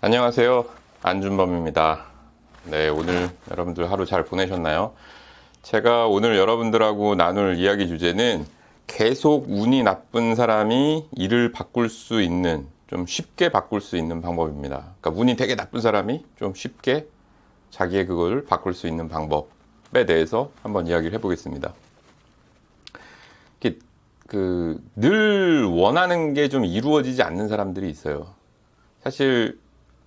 안녕하세요. 안준범입니다. 네, 오늘 여러분들 하루 잘 보내셨나요? 제가 오늘 여러분들하고 나눌 이야기 주제는 계속 운이 나쁜 사람이 일을 바꿀 수 있는, 좀 쉽게 바꿀 수 있는 방법입니다. 그러니까 운이 되게 나쁜 사람이 좀 쉽게 자기의 그걸 바꿀 수 있는 방법에 대해서 한번 이야기를 해보겠습니다. 그, 늘 원하는 게 좀 이루어지지 않는 사람들이 있어요. 사실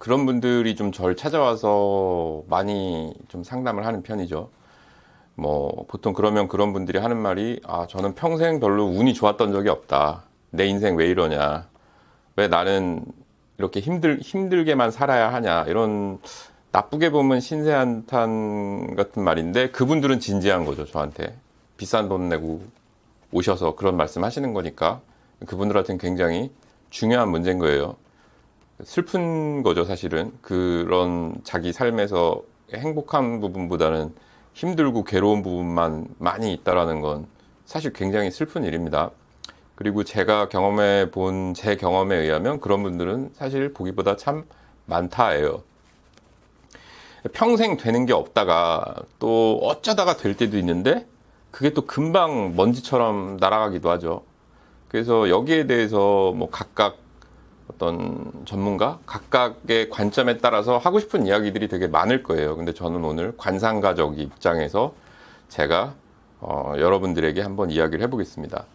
그런 분들이 좀 절 찾아와서 많이 좀 상담을 하는 편이죠. 뭐, 보통 그러면 그런 분들이 하는 말이, 아, 저는 평생 별로 운이 좋았던 적이 없다. 내 인생 왜 이러냐. 왜 나는 이렇게 힘들, 힘들게만 살아야 하냐. 이런 나쁘게 보면 신세한탄 같은 말인데, 그분들은 진지한 거죠, 저한테. 비싼 돈 내고 오셔서 그런 말씀 하시는 거니까, 그분들한테는 굉장히 중요한 문제인 거예요. 슬픈 거죠, 사실은. 그런 자기 삶에서 행복한 부분보다는 힘들고 괴로운 부분만 많이 있다라는 건 사실 굉장히 슬픈 일입니다. 그리고 제가 경험해 본 제 경험에 의하면 그런 분들은 사실 보기보다 참 많다예요. 평생 되는 게 없다가 또 어쩌다가 될 때도 있는데 그게 또 금방 먼지처럼 날아가기도 하죠. 그래서 여기에 대해서 뭐 각각 어떤 전문가 각각의 관점에 따라서 하고 싶은 이야기들이 되게 많을 거예요. 근데 저는 오늘 관상가적 입장에서 제가 어, 여러분들에게 한번 이야기를 해보겠습니다.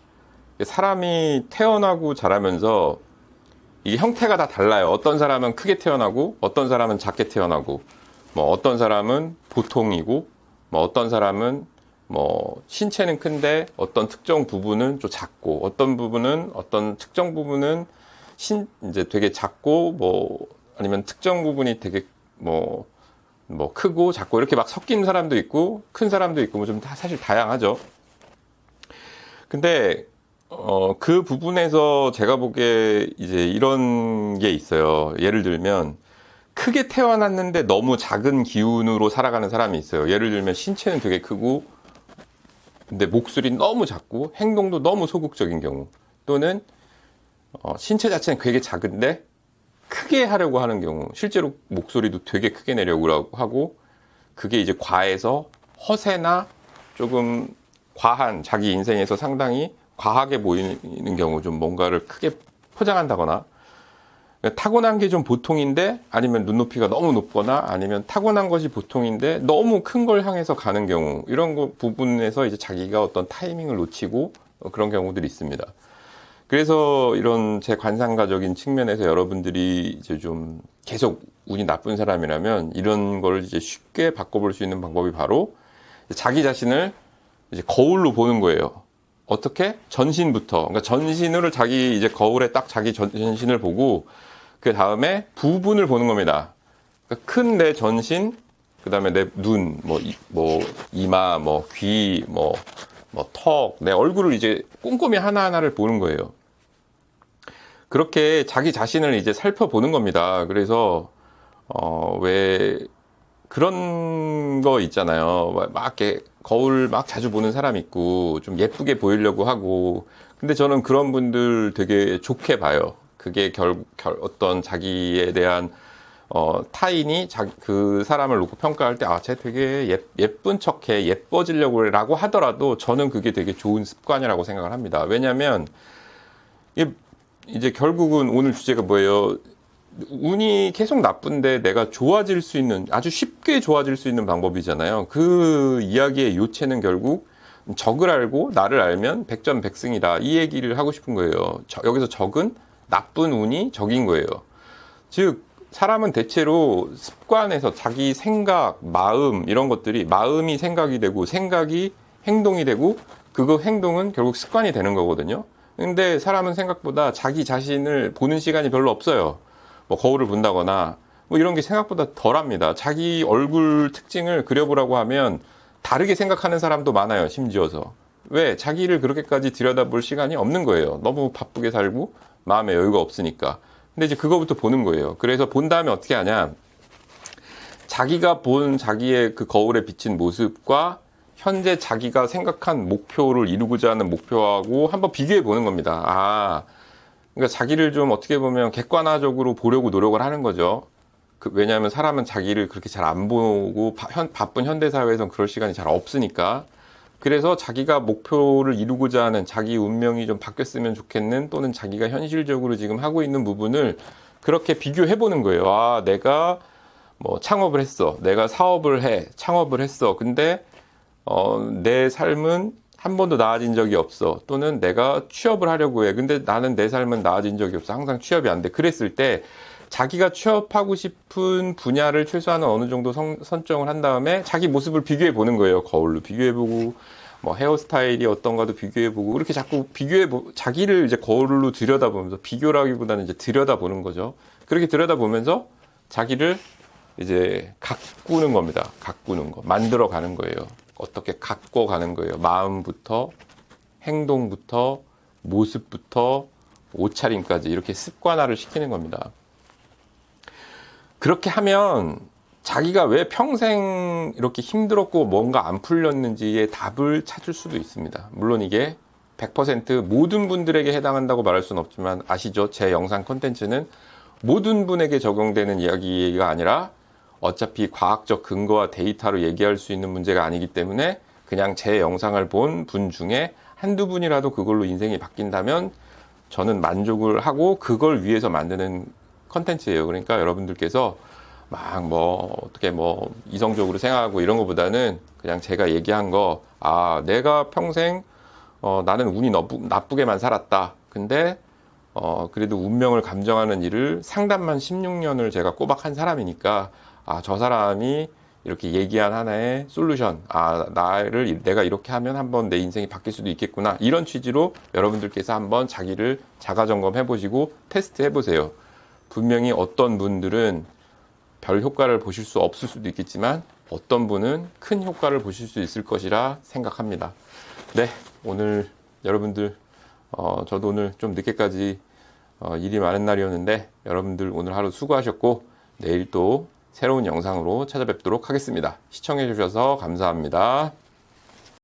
사람이 태어나고 자라면서 이게 형태가 다 달라요. 어떤 사람은 크게 태어나고, 어떤 사람은 작게 태어나고, 뭐 어떤 사람은 보통이고, 뭐 어떤 사람은 뭐 신체는 큰데 어떤 특정 부분은 좀 작고, 어떤 부분은 어떤 특정 부분은 신 이제 되게 작고 뭐 아니면 특정 부분이 되게 뭐뭐 크고 작고 이렇게 막 섞인 사람도 있고 큰 사람도 있고 뭐 좀 다 사실 다양하죠. 근데 어 그 부분에서 제가 보기에 이제 이런 게 있어요. 예를 들면 크게 태어났는데 너무 작은 기운으로 살아가는 사람이 있어요. 예를 들면 신체는 되게 크고 근데 목소리 너무 작고 행동도 너무 소극적인 경우 또는 어, 신체 자체는 되게 작은데 크게 하려고 하는 경우 실제로 목소리도 되게 크게 내려고 하고 그게 이제 과해서 허세나 조금 과한 자기 인생에서 상당히 과하게 보이는 경우 좀 뭔가를 크게 포장한다거나 타고난 게 좀 보통인데 아니면 눈높이가 너무 높거나 아니면 타고난 것이 보통인데 너무 큰 걸 향해서 가는 경우 이런 거 부분에서 이제 자기가 어떤 타이밍을 놓치고 그런 경우들이 있습니다. 그래서 이런 제 관상가적인 측면에서 여러분들이 이제 좀 계속 운이 나쁜 사람이라면 이런 걸 이제 쉽게 바꿔볼 수 있는 방법이 바로 자기 자신을 이제 거울로 보는 거예요. 어떻게? 전신부터. 그러니까 전신으로 자기 이제 거울에 딱 자기 전신을 보고 그 다음에 부분을 보는 겁니다. 그러니까 큰 내 전신, 그 다음에 내 눈, 뭐, 이, 뭐, 이마, 뭐, 귀, 뭐, 뭐, 턱, 내 얼굴을 이제 꼼꼼히 하나하나를 보는 거예요. 그렇게 자기 자신을 이제 살펴보는 겁니다. 그래서, 어, 왜, 그런 거 있잖아요. 막 이렇게 거울 막 자주 보는 사람 있고, 좀 예쁘게 보이려고 하고, 근데 저는 그런 분들 되게 좋게 봐요. 그게 결, 결 어떤 자기에 대한 어, 타인이 자, 그 사람을 놓고 평가할 때, 아, 쟤 되게 예, 예쁜 척해, 예뻐지려고 라고 하더라도 저는 그게 되게 좋은 습관이라고 생각을 합니다. 왜냐면, 하 이제 결국은 오늘 주제가 뭐예요? 운이 계속 나쁜데 내가 좋아질 수 있는, 아주 쉽게 좋아질 수 있는 방법이잖아요. 그 이야기의 요체는 결국 적을 알고 나를 알면 백전백승이다. 이 얘기를 하고 싶은 거예요. 저, 여기서 적은 나쁜 운이 적인 거예요. 즉, 사람은 대체로 습관에서 자기 생각, 마음 이런 것들이 마음이 생각이 되고 생각이 행동이 되고 그거 행동은 결국 습관이 되는 거거든요. 근데 사람은 생각보다 자기 자신을 보는 시간이 별로 없어요. 뭐 거울을 본다거나 뭐 이런 게 생각보다 덜합니다. 자기 얼굴 특징을 그려보라고 하면 다르게 생각하는 사람도 많아요. 심지어서. 왜? 자기를 그렇게까지 들여다볼 시간이 없는 거예요. 너무 바쁘게 살고 마음에 여유가 없으니까. 근데 이제 그거부터 보는 거예요. 그래서 본 다음에 어떻게 하냐. 자기가 본 자기의 그 거울에 비친 모습과 현재 자기가 생각한 목표를 이루고자 하는 목표하고 한번 비교해 보는 겁니다. 아, 그러니까 자기를 좀 어떻게 보면 객관화적으로 보려고 노력을 하는 거죠. 그 왜냐하면 사람은 자기를 그렇게 잘 안 보고 바, 현, 바쁜 현대 사회에선 그럴 시간이 잘 없으니까 그래서 자기가 목표를 이루고자 하는 자기 운명이 좀 바뀌었으면 좋겠는 또는 자기가 현실적으로 지금 하고 있는 부분을 그렇게 비교해 보는 거예요. 아, 내가 뭐 창업을 했어. 내가 사업을 해. 창업을 했어. 근데 어, 내 삶은 한 번도 나아진 적이 없어. 또는 내가 취업을 하려고 해. 근데 나는 내 삶은 나아진 적이 없어. 항상 취업이 안 돼. 그랬을 때 자기가 취업하고 싶은 분야를 최소한 어느 정도 선, 선정을 한 다음에 자기 모습을 비교해 보는 거예요. 거울로 비교해 보고 뭐 헤어스타일이 어떤가도 비교해 보고 그렇게 자꾸 비교해 보 자기를 이제 거울로 들여다보면서 비교라기보다는 이제 들여다보는 거죠. 그렇게 들여다보면서 자기를 이제 가꾸는 겁니다. 가꾸는 거. 만들어 가는 거예요. 어떻게 가꿔 가는 거예요. 마음부터 행동부터 모습부터 옷차림까지 이렇게 습관화를 시키는 겁니다. 그렇게 하면 자기가 왜 평생 이렇게 힘들었고 뭔가 안 풀렸는지의 답을 찾을 수도 있습니다. 물론 이게 100% 모든 분들에게 해당한다고 말할 수는 없지만 아시죠? 제 영상 콘텐츠는 모든 분에게 적용되는 이야기가 아니라 어차피 과학적 근거와 데이터로 얘기할 수 있는 문제가 아니기 때문에 그냥 제 영상을 본 분 중에 한두 분이라도 그걸로 인생이 바뀐다면 저는 만족을 하고 그걸 위해서 만드는 컨텐츠예요. 그러니까 여러분들께서 막 뭐 어떻게 뭐 이성적으로 생각하고 이런 것보다는 그냥 제가 얘기한 거, 아, 내가 평생 어, 나는 운이 너쁘, 나쁘게만 살았다. 근데 어, 그래도 운명을 감정하는 일을 상담만 16년을 제가 꼬박 한 사람이니까 아, 저 사람이 이렇게 얘기한 하나의 솔루션. 아, 나를 내가 이렇게 하면 한번 내 인생이 바뀔 수도 있겠구나. 이런 취지로 여러분들께서 한번 자기를 자가 점검해 보시고 테스트 해 보세요. 분명히 어떤 분들은 별 효과를 보실 수 없을 수도 있겠지만 어떤 분은 큰 효과를 보실 수 있을 것이라 생각합니다. 네, 오늘 여러분들 어, 저도 오늘 좀 늦게까지 어, 일이 많은 날이었는데 여러분들 오늘 하루 수고하셨고 내일 또 새로운 영상으로 찾아뵙도록 하겠습니다. 시청해 주셔서 감사합니다.